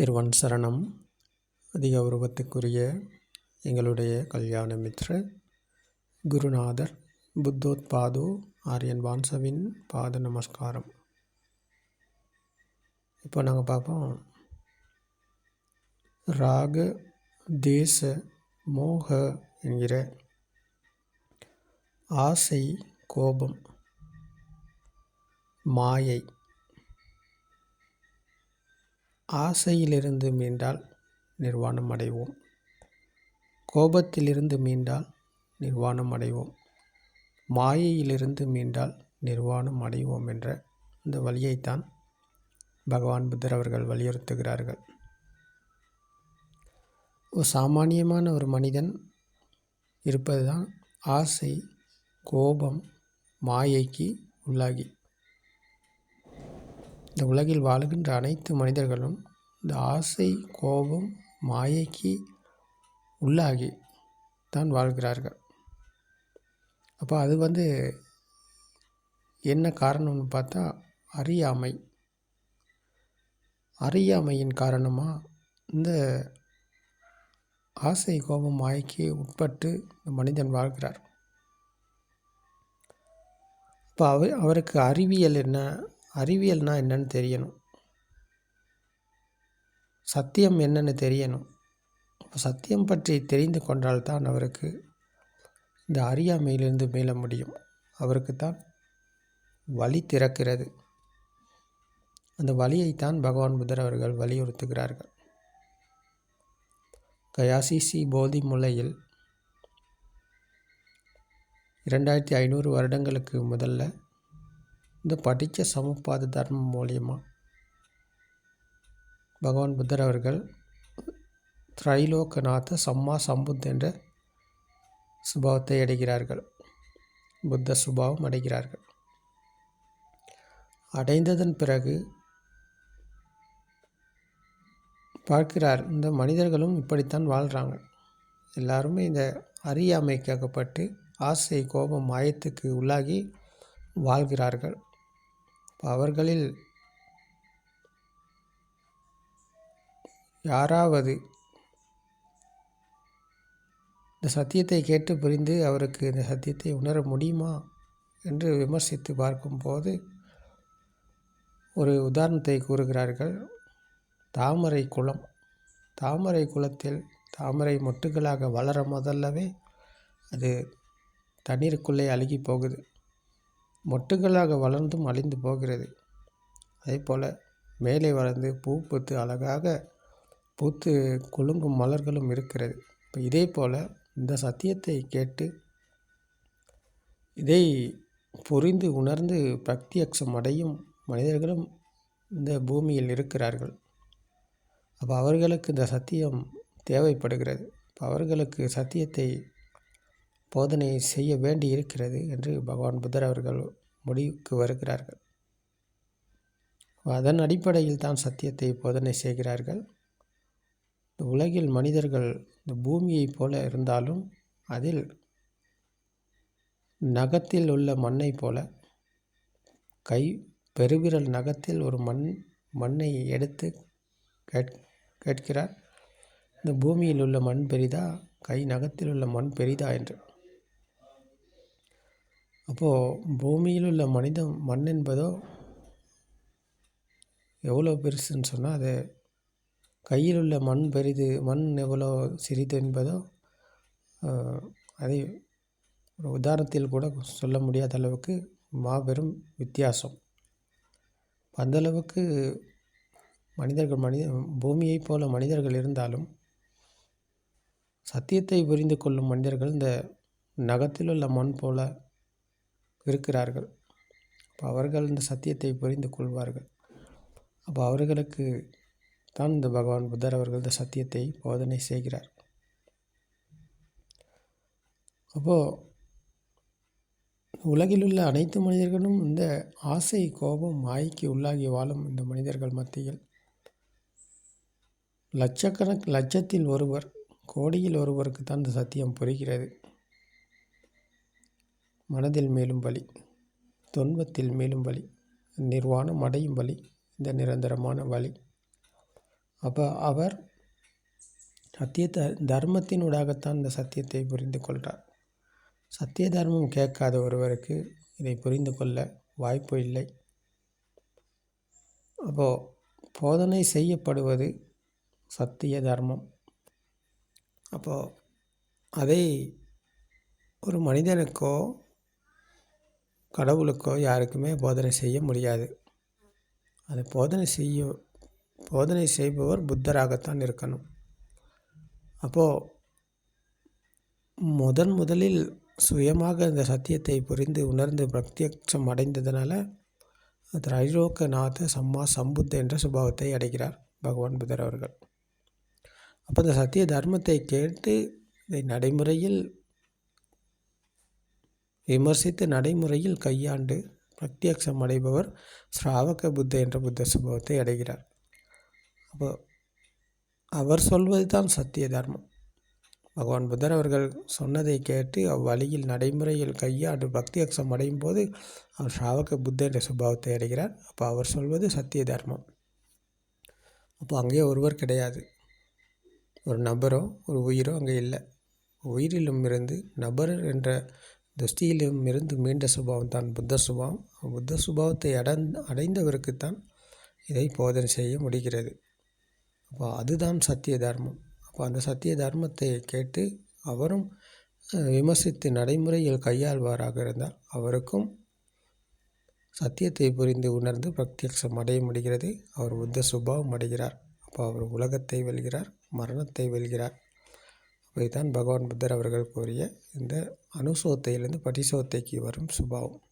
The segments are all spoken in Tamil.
திருவன் சரணம் அதிக உருவத்துக்குரிய எங்களுடைய கல்யாண மித்ர குருநாதர் புத்தோத்பாது ஆரியன் வான்சவின் பாத நமஸ்காரம். இப்போ நாங்கள் பார்ப்போம். ராக தேச மோக என்கிற ஆசை கோபம் மாயை ஆசையிலிருந்து மீண்டால் நிர்வாணம் அடைவோம். கோபத்திலிருந்து மீண்டால் நிர்வாணம் அடைவோம். மாயையிலிருந்து மீண்டால் நிர்வாணம் அடைவோம் என்ற இந்த வழியைத்தான் பகவான் புத்தர் அவர்கள் வலியுறுத்துகிறார்கள். ஒரு சாமானியமான ஒரு மனிதன் இருப்பது தான் ஆசை கோபம் மாயைக்கு உள்ளாகி இந்த உலகில் வாழுகின்ற அனைத்து மனிதர்களும் இந்த ஆசை கோபம் மாயைக்கு உள்ளாகி தான் வாழ்கிறார்கள். அப்போ அது வந்து என்ன காரணம்னு பார்த்தா அறியாமை. அறியாமையின் காரணமாக இந்த ஆசை கோபம் மாய்க்கு உட்பட்டு இந்த மனிதன் வாழ்கிறார். இப்போ அவர் அவருக்கு அறிவியல் என்ன? அறிவியல்னால் என்னன்னு தெரியணும். சத்தியம் என்னன்னு தெரியணும். அப்போ சத்தியம் பற்றி தெரிந்து கொண்டால்தான் அவருக்கு இந்த அறியாமையிலிருந்து மீள முடியும். அவருக்கு தான் வழி திறக்கிறது. அந்த வழியைத்தான் பகவான் புத்தர் அவர்கள் வலியுறுத்துகிறார்கள். கயாசிசி போதி முலையில் இரண்டாயிரத்தி ஐநூறு வருடங்களுக்கு முதல்ல இந்த படித்த சமபாத தர்மம் மூலியமாக பகவான் புத்தர் அவர்கள் திரைலோகநாத சம்மா சம்புத் என்ற சுபாவத்தை அடைகிறார்கள். புத்த சுபாவம் அடைகிறார்கள். அடைந்ததன் பிறகு பார்க்கிறார் இந்த மனிதர்களும் இப்படித்தான் வாழ்கிறாங்க எல்லாருமே இந்த அறியாமைக்காகப்பட்டு ஆசை கோபம் மாயத்துக்கு உள்ளாகி வாழ்கிறார்கள். அவர்களில் யாராவது இந்த சத்தியத்தை கேட்டு புரிந்து அவருக்கு இந்த சத்தியத்தை உணர முடியுமா என்று விமர்சித்து பார்க்கும்போது ஒரு உதாரணத்தை கூறுகிறார்கள். தாமரை குளம். தாமரை குளத்தில் தாமரை மொட்டுகளாக வளர முதல்லவே அது தண்ணீருக்குள்ளே அழுகி போகுது. மொட்டுகளாக வளர்ந்தும் அழிந்து போகிறது. அதே போல் மேலே வளர்ந்து பூ பூத்து அழகாக பூத்து குலுங்கும் மலர்களும் இருக்கிறது. இப்போ இதே போல் இந்த சத்தியத்தை கேட்டு இதை புரிந்து உணர்ந்து பிரத்யக்ஷம் அடையும் மனிதர்களும் இந்த பூமியில் இருக்கிறார்கள். அப்போ அவர்களுக்கு இந்த சத்தியம் தேவைப்படுகிறது. இப்போ அவர்களுக்கு சத்தியத்தை போதனை செய்ய வேண்டி இருக்கிறது என்று பகவான் புத்தர் அவர்கள் முடிவுக்கு வருகிறார்கள். அதன் அடிப்படையில் தான் சத்தியத்தை போதனை செய்கிறார்கள். இந்த உலகில் மனிதர்கள் இந்த பூமியைப் போல இருந்தாலும் அதில் நகத்தில் உள்ள மண்ணை போல கை பெருவிரல் நகத்தில் ஒரு மண் மண்ணை எடுத்து கேட் கேட்கிறார். இந்த பூமியில் உள்ள மண் பெரிதா? கை நகத்தில் உள்ள மண் பெரிதா? என்று. அப்போது பூமியில் உள்ள மனித மண் என்பதோ எவ்வளோ பெருசுன்னு சொன்னால் அது கையில் உள்ள மண் பெரிது மண் எவ்வளோ சிறிது என்பதோ அதை ஒரு உதாரணத்தில் கூட சொல்ல முடியாத அளவுக்கு மாபெரும் வித்தியாசம். அந்தளவுக்கு மனிதர்கள் மனித பூமியைப் போல மனிதர்கள் இருந்தாலும் சத்தியத்தை புரிந்து கொள்ளும் மனிதர்கள் இந்த நகத்தில் உள்ள மண் போல இருக்கிறார்கள். அப்போ அவர்கள் இந்த சத்தியத்தை புரிந்து கொள்வார்கள். அப்போ அவர்களுக்கு தான் இந்த பகவான் புத்தர் அவர்கள் இந்த சத்தியத்தை போதனை செய்கிறார். அப்போது உலகில் உள்ள அனைத்து மனிதர்களும் இந்த ஆசை கோபம் மாய்க்கு உள்ளாகி வாழும் இந்த மனிதர்கள் மத்தியில் லட்சக்கணக்கு லட்சத்தில் ஒருவர் கோடியில் ஒருவருக்கு தான் இந்த சத்தியம் புரிகிறது. மனதில் மேலும் வழி துன்பத்தில் மேலும் பலி நிர்வாணம் அடையும் வலி இந்த நிரந்தரமான வழி அப்போ அவர் சத்தியத்தை தர்மத்தினூடாகத்தான் இந்த சத்தியத்தை புரிந்து கொள்கிறார் சத்திய தர்மம் கேட்காத ஒருவருக்கு இதை புரிந்து கொள்ள வாய்ப்பு இல்லை. அப்போது போதனை செய்யப்படுவது சத்திய தர்மம். அப்போது அதை ஒரு மனிதனுக்கோ கடவுளுக்கோ யாருக்குமே போதனை செய்ய முடியாது. அதை போதனை செய்ய போதனை செய்பவர் புத்தராகத்தான் இருக்கணும். அப்போது முதன் முதலில் சுயமாக இந்த சத்தியத்தை புரிந்து உணர்ந்து பிரத்யட்சம் அடைந்ததுனால திரைலோக்கநாத சம்மா சம்புத்த என்ற சுபாவத்தை அடைகிறார் பகவான் புத்தர் அவர்கள். அப்போ இந்த சத்திய தர்மத்தை கேட்டு இதை நடைமுறையில் விமர்சித்து நடைமுறையில் கையாண்டு பிரத்யக்ஷம் அடைபவர் ஸ்ராவக புத்த என்ற புத்த சுபாவத்தை அடைகிறார். அப்போ அவர் சொல்வது தான் சத்திய தர்மம். பகவான் புத்தர் அவர்கள் சொன்னதை கேட்டு அவ்வழியில் நடைமுறையில் கையாண்டு பக்தியக்ஷம் அடையும் போது அவர் ஸ்ராவக புத்த என்ற சுபாவத்தை அடைகிறார். அப்போ அவர் சொல்வது சத்திய தர்மம். அப்போ அங்கே ஒருவர் கிடையாது. ஒரு நபரோ ஒரு உயிரோ அங்கே இல்லை. உயிரிலும் இருந்து நபர் என்ற துஷ்டியிலும் இருந்து மீண்ட சுபாவம் தான் புத்த சுபாவம். புத்த சுபாவத்தை அடைந் அடைந்தவருக்குத்தான் இதை போதனை செய்ய முடிகிறது. அப்போ அதுதான் சத்திய தர்மம். அப்போ அந்த சத்திய தர்மத்தை கேட்டு அவரும் விமர்சித்து நடைமுறையில் கையாள்வாராக இருந்தால் அவருக்கும் சத்தியத்தை புரிந்து உணர்ந்து பிரத்யக்ஷம் அடைய முடிகிறது. அவர் புத்த சுபாவம் அடைகிறார். அப்போ அவர் உலகத்தை வெல்கிறார் மரணத்தை வெல்கிறார். இதைத்தான் பகவான் புத்தர் அவர்கள் கூறிய இந்த அனுசோத்தையிலிருந்து படிசோத்தைக்கு வரும் சுபாவம்.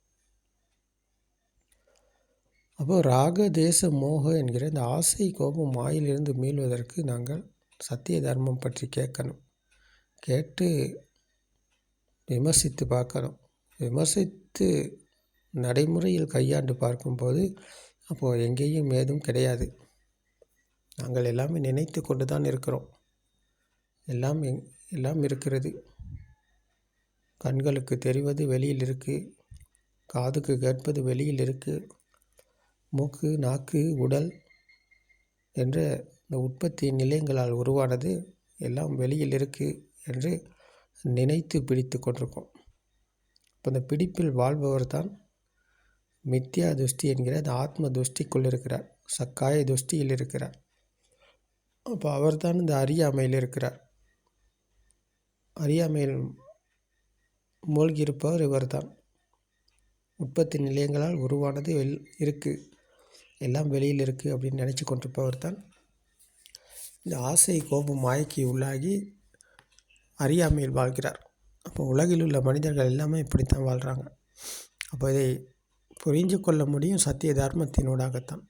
அப்போது ராக தேச மோக என்கிற இந்த ஆசை கோபம் மாயிலிருந்து மீள்வதற்கு நாங்கள் சத்திய தர்மம் பற்றி கேட்கணும். கேட்டு விமர்சித்து பார்க்கணும். விமர்சித்து நடைமுறையில் கையாண்டு பார்க்கும்போது அப்போது எங்கேயும் ஏதும் கிடையாது. நாங்கள் எல்லாமே நினைத்து கொண்டு தான் இருக்கிறோம். எல்லாம் எங் எல்லாம் இருக்கிறது. கண்களுக்கு தெரிவது வெளியில் இருக்குது காதுக்கு கேட்பது வெளியில் இருக்குது மூக்கு நாக்கு உடல் என்ற இந்த உற்பத்தி நிலையங்களால் உருவானது எல்லாம் வெளியில் இருக்குது என்று நினைத்து பிடித்து கொண்டிருக்கோம். இப்போ இந்த பிடிப்பில் வாழ்பவர் தான் மித்யா துஷ்டி என்கிற அந்த ஆத்ம துஷ்டிக்குள் இருக்கிறார். சக்காய துஷ்டியில் இருக்கிறார். அப்போ அவர் தான் இந்த அறியாமையில் இருக்கிறார். அறியாமையில் மூழ்கியிருப்பவர் இவர்தான். உற்பத்தி நிலையங்களால் உருவானது வெள் இருக்குது எல்லாம் வெளியில் இருக்குது அப்படின்னு நினச்சி கொண்டிருப்பவர் தான் இந்த ஆசை கோபம் மாய்க்கு உள்ளாகி அறியாமையில் வாழ்கிறார். அப்போ உலகில் உள்ள மனிதர்கள் எல்லாமே இப்படித்தான் வாழ்கிறாங்க அப்போ இதை புரிஞ்சு கொள்ள முடியும் சத்திய தர்மத்தினூடாகத்தான்.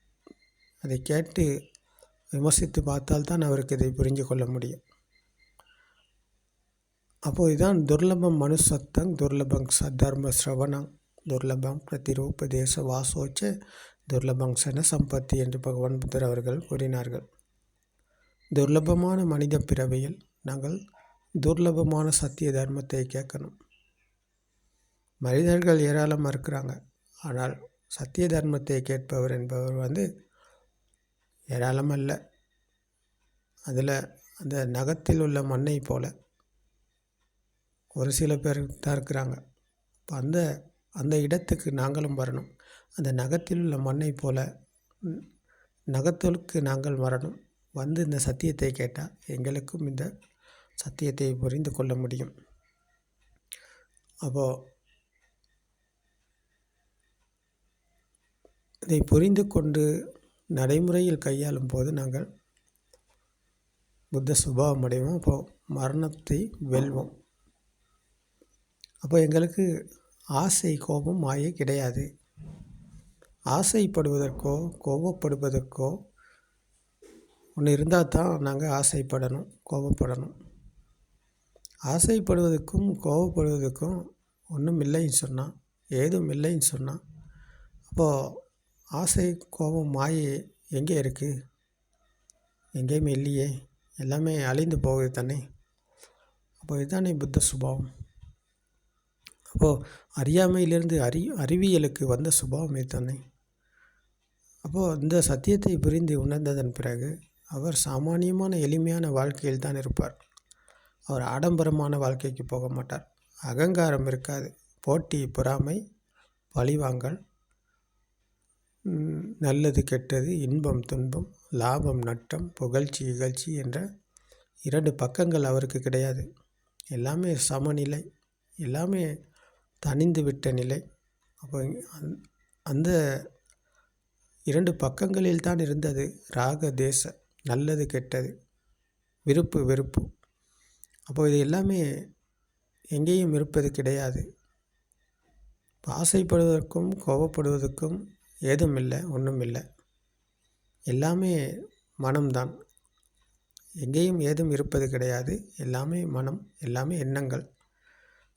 அதை கேட்டு விமர்சித்து பார்த்தால்தான் அவருக்கு இதை புரிஞ்சு கொள்ள முடியும். அப்போது இதுதான் துர்லபம் மனுசத்தங் துர்லபங் சத்தர்ம சிரவணம் துர்லபம் பிரதிரூபதேச வாசோச்ச துர்லபங் சன சம்பத்தி என்று பகவான் புத்தர் அவர்கள் கூறினார்கள். துர்லபமான மனித பிறவியில் நாங்கள் துர்லபமான சத்திய தர்மத்தை கேட்கணும். மனிதர்கள் ஏராளமாக இருக்கிறாங்க. ஆனால் சத்திய தர்மத்தை கேட்பவர் என்பவர் வந்து ஏராளமல்ல. அதில் அந்த நகத்தில் உள்ள மண்ணை போல ஒரு சில பேர் தான் இருக்கிறாங்க. இப்போ அந்த அந்த இடத்துக்கு நாங்களும் வரணும். அந்த நகத்தில் உள்ள மண்ணை போல நகத்திற்கு நாங்கள் வரணும். வந்து இந்த சத்தியத்தை கேட்டால் எங்களுக்கும் இந்த சத்தியத்தை புரிந்து கொள்ள முடியும். அப்போது இதை புரிந்து கொண்டு நடைமுறையில் கையாளும் போது நாங்கள் புத்த சுபாவம் அடைவோம். அப்போது மரணத்தை வெல்வோம். அப்போ எங்களுக்கு ஆசை கோபம் மாயை கிடையாது. ஆசைப்படுவதற்கோ கோபப்படுவதற்கோ ஒன்று இருந்தால் தான் நாங்கள் ஆசைப்படணும் கோபப்படணும். ஆசைப்படுவதற்கும் கோபப்படுவதற்கும் ஒன்றும் இல்லைன்னு சொன்னால் ஏதும் இல்லைன்னு சொன்னால் அப்போது ஆசை கோபம் மாயை எங்கே இருக்குது எங்கேயுமே இல்லையே. எல்லாமே அழிந்து போகுது தானே? அப்போ இதுதானே புத்த சுபாவம். அப்போது அறியாமையிலிருந்து அறி அறிவியலுக்கு வந்த சுபாவமே தானே அப்போது இந்த சத்தியத்தை புரிந்து உணர்ந்ததன் பிறகு அவர் சாமானியமான எளிமையான வாழ்க்கையில் தான் இருப்பார். அவர் ஆடம்பரமான வாழ்க்கைக்கு போக மாட்டார். அகங்காரம் இருக்காது. போட்டி பொறாமை பழிவாங்கல் நல்லது கெட்டது இன்பம் துன்பம் லாபம் நட்டம் புகழ்ச்சி இகழ்ச்சி என்ற இரண்டு பக்கங்கள் அவருக்கு கிடையாது. எல்லாமே சமநிலை. எல்லாமே தணிந்து விட்ட நிலை. அப்போ அந்த- அந்த இரண்டு பக்கங்களில் தான் இருந்தது ராக தேச நல்லது கெட்டது விருப்பு வெறுப்பு. அப்போ இது எல்லாமே எங்கேயும் இருப்பது கிடையாது. ஆசைப்படுவதற்கும் கோபப்படுவதற்கும் ஏதும் இல்லை ஒன்றும் இல்லை. எல்லாமே மனம்தான் எங்கேயும் ஏதும் இருப்பது கிடையாது. எல்லாமே மனம் எல்லாமே எண்ணங்கள்.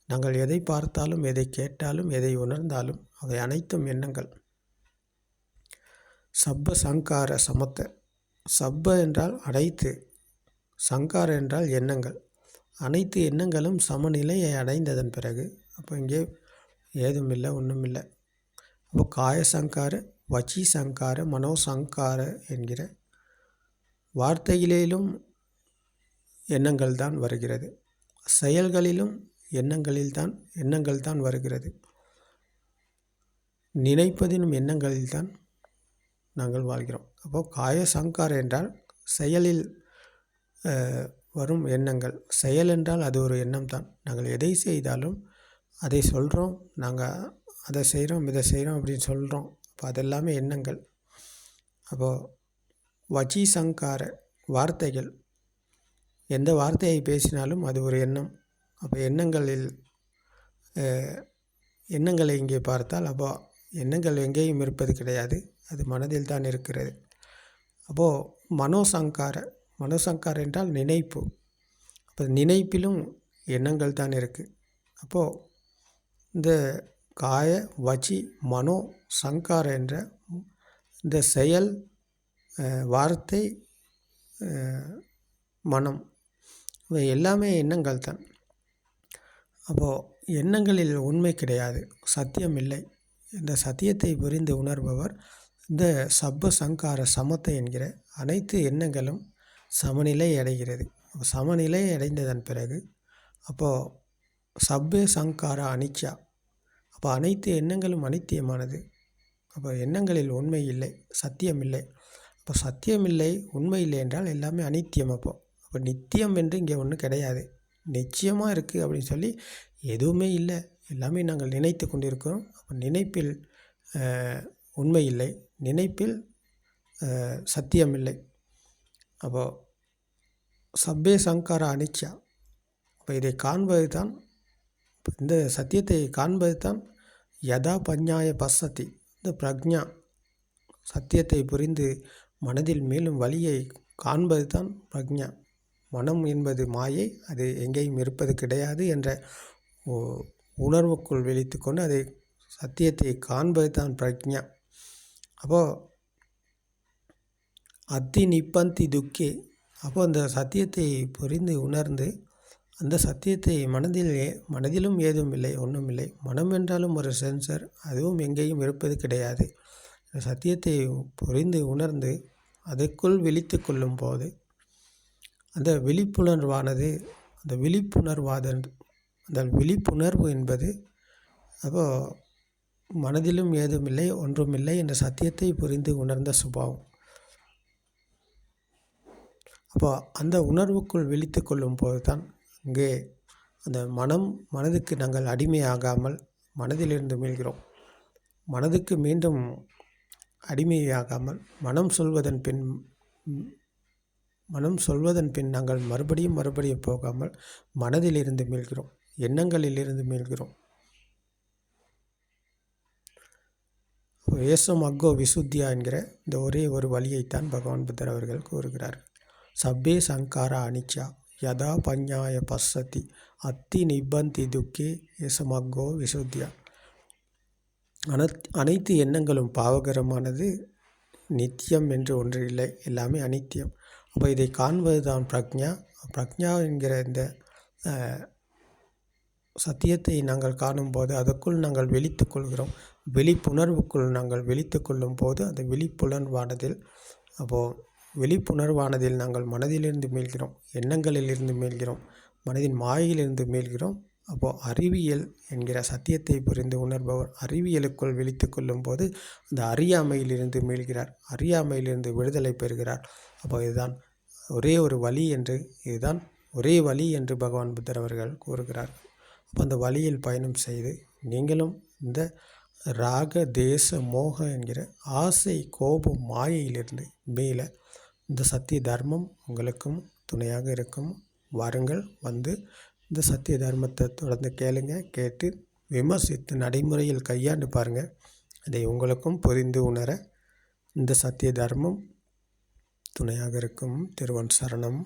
நாங்கள் எதை பார்த்தாலும் எதை கேட்டாலும் எதை உணர்ந்தாலும் அவை அனைத்தும் எண்ணங்கள். சப்ப சங்கார சமத்த. சப்ப என்றால் அனைத்து சங்கார என்றால் எண்ணங்கள். அனைத்து எண்ணங்களும் சமநிலையை அடைந்ததன் பிறகு அப்போ இங்கே ஏதும் இல்லை ஒன்றும் இல்லை அப்போ காய சங்கார வச்சி சங்கார மனோ சங்கார என்கிற வார்த்தைகளிலும் எண்ணங்கள் தான் வருகிறது. செயல்களிலும் எண்ணங்களில் தான் எண்ணங்கள் தான் வருகிறது. நினைப்பதினும் எண்ணங்களில் தான் நாங்கள் வாழ்கிறோம். அப்போது காய சங்கார என்றால் செயலில் வரும் எண்ணங்கள். செயல் என்றால் அது ஒரு எண்ணம் தான் நாங்கள் எதை செய்தாலும் அதை சொல்கிறோம் நாங்கள் அதை செய்கிறோம் இதை செய்கிறோம் அப்படின்னு சொல்கிறோம் அப்போ அதெல்லாமே எண்ணங்கள். அப்போது வச்சி சங்கார வார்த்தைகள். எந்த வார்த்தையை பேசினாலும் அது ஒரு எண்ணம். அப்போ எண்ணங்களில் எண்ணங்களை இங்கே பார்த்தால் அப்போ எண்ணங்கள் எங்கேயும் இருப்பது கிடையாது. அது மனதில் தான் இருக்கிறது. அப்போது மனோசங்கார மனோசங்கார் என்றால் நினைப்பு. அப்போ நினைப்பிலும் எண்ணங்கள் தான் இருக்குது அப்போது இந்த காய வச்சி மனோ சங்கார என்ற இந்த செயல் வார்த்தை மனம் இவை எல்லாமே எண்ணங்கள் தான். அப்போது எண்ணங்களில் உண்மை கிடையாது சத்தியம் இல்லை. இந்த சத்தியத்தை புரிந்து உணர்பவர் இந்த சப்ப சங்கார சமத்தை என்கிற அனைத்து எண்ணங்களும் சமநிலை அடைகிறது. சமநிலை அடைந்ததன் பிறகு அப்போது சப்பே சங்கார அனிச்சா அப்போ அனைத்து எண்ணங்களும் அனித்தியமானது. அப்போ எண்ணங்களில் உண்மை இல்லை சத்தியம் இல்லை. அப்போ சத்தியம் இல்லை உண்மை இல்லை என்றால் எல்லாமே அனித்தியம் அப்போது அப்போ நித்தியம் என்று இங்கே ஒன்றும் கிடையாது. நிச்சயமாக இருக்குது அப்படின்னு சொல்லி எதுவுமே இல்லை. எல்லாமே நாங்கள் நினைத்து கொண்டிருக்கிறோம். அப்போ நினைப்பில் உண்மை இல்லை. நினைப்பில் சத்தியம் இல்லை. அப்போது சப்பே சங்கார அனிச்சா அப்போ இதை காண்பது தான் இந்த சத்தியத்தை காண்பது தான் யதா பஞ்ஞாய பசதி இந்த பிரக்ஞா சத்தியத்தை புரிந்து மனதில் மேலும் வழியை காண்பது தான் பிரக்ஞா மனம் என்பது மாயை அது எங்கேயும் இருப்பது கிடையாது என்ற உணர்வுக்குள் விழித்து கொண்டு அதை சத்தியத்தை காண்பது தான் பிரஜா அப்போது அத்தி நிப்பந்தி துக்கே. அப்போ அந்த சத்தியத்தை புரிந்து உணர்ந்து அந்த சத்தியத்தை மனதில் மனதிலும் ஏதும் இல்லை ஒன்றும் இல்லை. மனம் என்றாலும் ஒரு சென்சர் அதுவும் எங்கேயும் இருப்பது கிடையாது. சத்தியத்தை புரிந்து உணர்ந்து அதற்குள் விழித்து கொள்ளும் போது அந்த விழிப்புணர்வானது அந்த விழிப்புணர்வாத அந்த விழிப்புணர்வு என்பது அப்போ மனதிலும் ஏதுமில்லை ஒன்றுமில்லை என்ற சத்தியத்தை புரிந்து உணர்ந்த சுபாவம். அப்போ அந்த உணர்வுக்குள் விழித்து கொள்ளும் போது தான் இங்கே அந்த மனம் மனதுக்கு நாங்கள் அடிமையாகாமல் மனதிலிருந்து மீள்கிறோம். மனதுக்கு மீண்டும் அடிமையாகாமல் மனம் சொல்வதன் பின் மனம் சொல்வதன் பின் நாங்கள் மறுபடியும் மறுபடியும் போகாமல் மனதிலிருந்து மீள்கிறோம். எண்ணங்களிலிருந்து மீள்கிறோம். ஏசம் அக்கோ விசுத்தியா என்கிற இந்த ஒரே ஒரு வழியைத்தான் பகவான் புத்தர் அவர்கள் கூறுகிறார் சப்பே சங்காரா அனிச்சா யதா பஞ்ஞாய பசதி அத்தி நிபந்தி துக்கே ஏசமக்கோ விசுத்தியா. அனத் அனைத்து எண்ணங்களும் பாவகரமானது நித்தியம் என்று ஒன்று இல்லை எல்லாமே அனித்தியம். அப்போ இதை காண்பது தான் பிரக்ஞா. பிரக்ஞா என்கிற இந்த சத்தியத்தை நாங்கள் காணும்போது அதற்குள் நாங்கள் விழித்து கொள்கிறோம். விழிப்புணர்வுக்குள் நாங்கள் விழித்து கொள்ளும் போது அந்த விழிப்புணர்வானதில் அப்போது விழிப்புணர்வானதில் நாங்கள் மனதிலிருந்து மீள்கிறோம் எண்ணங்களிலிருந்து மீள்கிறோம் மனதின் மாயையிலிருந்து மீள்கிறோம். அப்போது அறிவியல் என்கிற சத்தியத்தை புரிந்து உணர்பவர் அறிவியலுக்குள் விழித்து கொள்ளும்போது அந்த அறியாமையிலிருந்து மீள்கிறார் அறியாமையிலிருந்து விடுதலை பெறுகிறார். அப்போ இதுதான் ஒரே ஒரு வழி என்று இதுதான் ஒரே வழி என்று பகவான் புத்தர் அவர்கள் கூறுகிறார். அப்போ அந்த வழியில் பயணம் செய்து நீங்களும் இந்த ராக தேச மோக என்கிற ஆசை கோபம் மாயையிலிருந்து மேலே இந்த சத்திய தர்மம் உங்களுக்கும் துணையாக இருக்கும். வாருங்கள் வந்து இந்த சத்திய தர்மத்தை தொடர்ந்து கேளுங்க கேட்டு விமர்சித்து நடைமுறையில் கையாண்டு பாருங்கள் அதை உங்களுக்கும் புரிந்து உணர இந்த சத்திய தர்மம் துணையாக இருக்கும். திருவன் சரணம்.